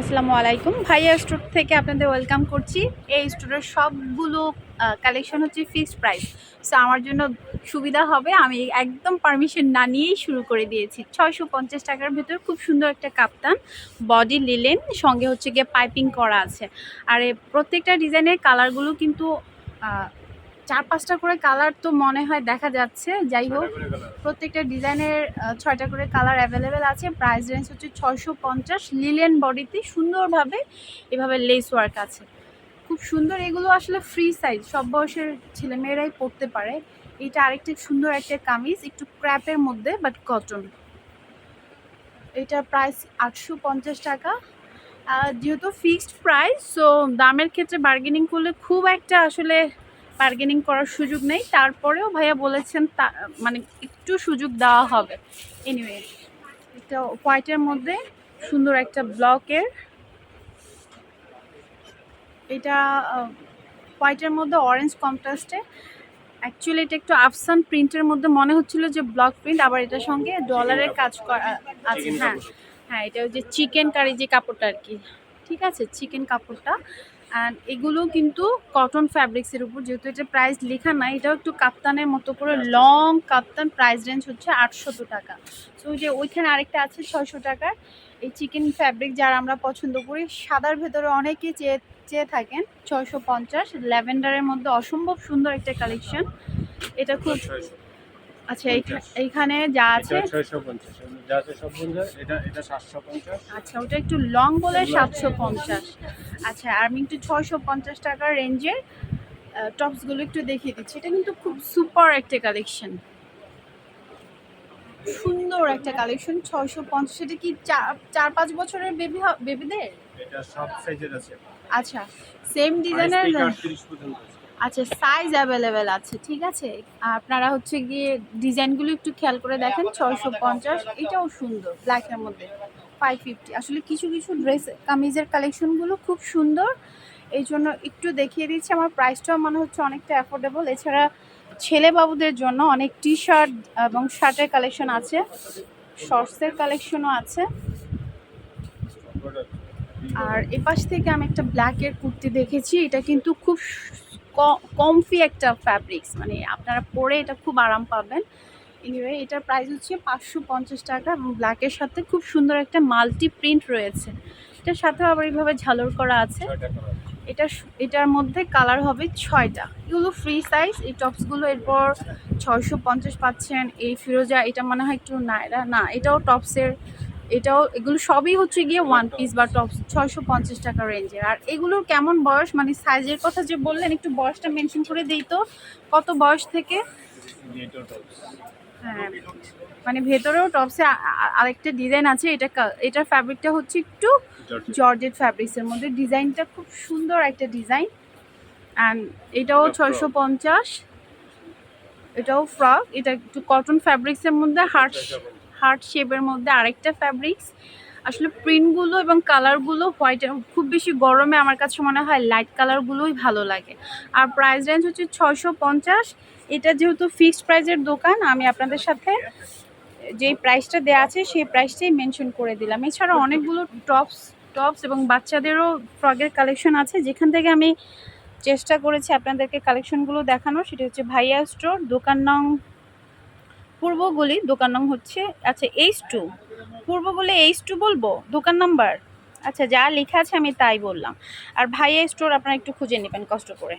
আসসালামু আলাইকুম। ভাইয়া স্টোর থেকে আপনাদের ওয়েলকাম করছি। এই স্টোরের সবগুলো কালেকশন হচ্ছে ফিক্সড প্রাইস সো আমার জন্য সুবিধা হবে। আমি একদম পারমিশন না নিয়েই শুরু করে দিয়েছি। ছয়শো পঞ্চাশ টাকার ভেতর খুব সুন্দর একটা কাপ্তান বডি লিলেন সঙ্গে হচ্ছে গিয়ে পাইপিং করা আছে। আর প্রত্যেকটা ডিজাইনের কালারগুলো কিন্তু চার পাঁচটা করে কালার তো মনে হয় দেখা যাচ্ছে। যাই হোক প্রত্যেকটা ডিজাইনের ছয়টা করে কালার অ্যাভেলেবেল আছে। প্রাইস রেঞ্জ হচ্ছে ছয়শো পঞ্চাশ। লিলেন বডিতে সুন্দরভাবে এভাবে লেস ওয়ার্ক আছে। খুব সুন্দর এগুলো আসলে ফ্রি সাইজ সব বয়সের ছেলেমেয়েরাই পরতে পারে। এটা আরেকটা সুন্দর একটা কামিজ একটু ক্র্যাপের মধ্যে বাট কটন এটার প্রাইস আটশো পঞ্চাশ টাকা। যেহেতু ফিক্সড প্রাইস সো দামের ক্ষেত্রে বার্গেনিং করলে খুব একটা আসলে বার্গেনিং করার সুযোগ নেই। তারপরেও ভাইয়া বলেছেন তা মানে একটু সুযোগ দেওয়া হবে। এনিওয়ে এটা হোয়াইটের মধ্যে সুন্দর একটা ব্লকের এটা হোয়াইটের মধ্যে অরেঞ্জ কন্ট্রাস্টে অ্যাকচুয়ালি এটা একটু আফসান প্রিন্টের মধ্যে মনে হচ্ছিল যে ব্লক প্রিন্ট আবার এটার সঙ্গে ডলারের কাজ করা আছে। হ্যাঁ হ্যাঁ এটা ওই যে চিকেন কারি যে কাপড়টা আর কি। ঠিক আছে চিকেন কাপড়টা। অ্যান্ড এগুলো কিন্তু কটন ফ্যাব্রিক্সের উপর যেহেতু এটা প্রাইস লেখা নাই এটাও একটু কাপ্তানের মতো করে লং কাপ্তান প্রাইস রেঞ্জ হচ্ছে আটশত টাকা। সো যে ওইখানে আরেকটা আছে ছয়শো টাকার। এই চিকেন ফ্যাব্রিক যারা আমরা পছন্দ করি সাদার ভেতরে অনেকেই চেয়ে চেয়ে থাকেন ছয়শো পঞ্চাশ। ল্যাভেন্ডারের মধ্যে অসম্ভব সুন্দর একটা কালেকশন এটা খুব আচ্ছা এইখানে যা আছে? ছয়শো পঞ্চাশ। যা আছে সব পঞ্চাশ এটা এটা সাতশো পঞ্চাশ। আচ্ছা ওটা একটু লং বলে সাতশো পঞ্চাশ। আচ্ছা আর আমি একটু ছয়শো পঞ্চাশ টাকার রেঞ্জের টপসগুলো একটু দেখিয়ে দিচ্ছি। এটা কিন্তু খুব সুপার একটা কালেকশন। সুন্দর একটা কালেকশন ছয়শো পঞ্চাশ। এটা কি চার পাঁচ বছরের বেবি বেবিদের? এটা সব সাইজের আছে। আচ্ছা সেম ডিজাইনের আটত্রিশ পর্যন্ত আছে। আচ্ছা সাইজ অ্যাভেলেবেল আছে, ঠিক আছে? আপনারা হচ্ছে গিয়ে ডিজাইনগুলো একটু খেয়াল করে দেখেন, ছয়শো পঞ্চাশ, এটাও সুন্দর ব্ল্যাকের মধ্যে ফাইভ ফিফটি আসলে কিছু কিছু ড্রেস কামিজের কালেকশনগুলো খুব সুন্দর। এই জন্য একটু দেখিয়ে দিচ্ছি, আমার প্রাইসটাও মনে হচ্ছে অনেকটা অ্যাফোর্ডেবল এছাড়া ছেলে বাবুদের জন্য অনেক টি শার্ট এবং শার্টের কালেকশন আছে শর্টসের কালেকশনও আছে। আর এপাশ থেকে আমি একটা ব্ল্যাকের কুর্তি দেখেছি, এটা কিন্তু খুব কমফি একটা ফ্যাব্রিক্স মানে আপনারা পরে এটা খুব আরাম পাবেন। এনিওয়ে এটার প্রাইস হচ্ছে পাঁচশো পঞ্চাশ টাকা এবং ব্ল্যাকের সাথে খুব সুন্দর একটা মাল্টি প্রিন্ট রয়েছে। এটার সাথে আবার এইভাবে ঝালর করা আছে। এটা এটার মধ্যে কালার হবে ছয়টা। এগুলো ফ্রি সাইজ এই টপসগুলো এরপর ছয়শো পঞ্চাশ পাচ্ছেন। এই ফিরোজা এটা মনে হয় একটু নায়রা না এটাও টপসের এটাও এগুলো সবই হচ্ছে গিয়ে ওয়ান পিস বা টপস ছয়শো পঞ্চাশ টাকা রেঞ্জের আর এগুলোর কেমন বয়স? মানে সাইজের কথা যে বললেন একটু বয়সটা মেনশন করে দিই তো। কত বয়স থেকে? হ্যাঁ মানে ভেতরেও টপসে আরেকটা ডিজাইন আছে। এটা এটার ফ্যাব্রিকটা হচ্ছে একটু জর্জেট ফ্যাব্রিক্সের মধ্যে। ডিজাইনটা খুব সুন্দর একটা ডিজাইন অ্যান্ড এটাও ছয়শো পঞ্চাশ। এটাও ফ্রক এটা একটু কটন ফ্যাব্রিক্সের মধ্যে হার্ট হার্ট শেপের মধ্যে আরেকটা ফ্যাব্রিক্স আসলে প্রিন্টগুলো এবং কালারগুলো হোয়াইট খুব বেশি গরমে আমার কাছে মনে হয় লাইট কালারগুলোই ভালো লাগে। আর প্রাইস রেঞ্জ হচ্ছে ছয়শো পঞ্চাশ। এটা যেহেতু ফিক্সড প্রাইজের দোকান, আমি আপনাদের সাথে যেই প্রাইসটা দেওয়া আছে সেই প্রাইসটাই মেনশন করে দিলাম। এছাড়া অনেকগুলো টপস টপস এবং বাচ্চাদেরও ফ্রগের কালেকশন আছে। যেখান থেকে আমি চেষ্টা করেছি আপনাদেরকে কালেকশনগুলো দেখানোর, সেটা হচ্ছে ভাইয়া স্টোর দোকান নং পূর্বগুলি দোকান নাম হচ্ছে আচ্ছা এইচ টু পূর্ব গলি এইচ টু বলব? দোকান নাম্বার? আচ্ছা যা লেখা আছে আমি তাই বললাম। আর ভাইয়া স্টোর আপনারা একটু খুঁজে নেবেন, কষ্ট করে।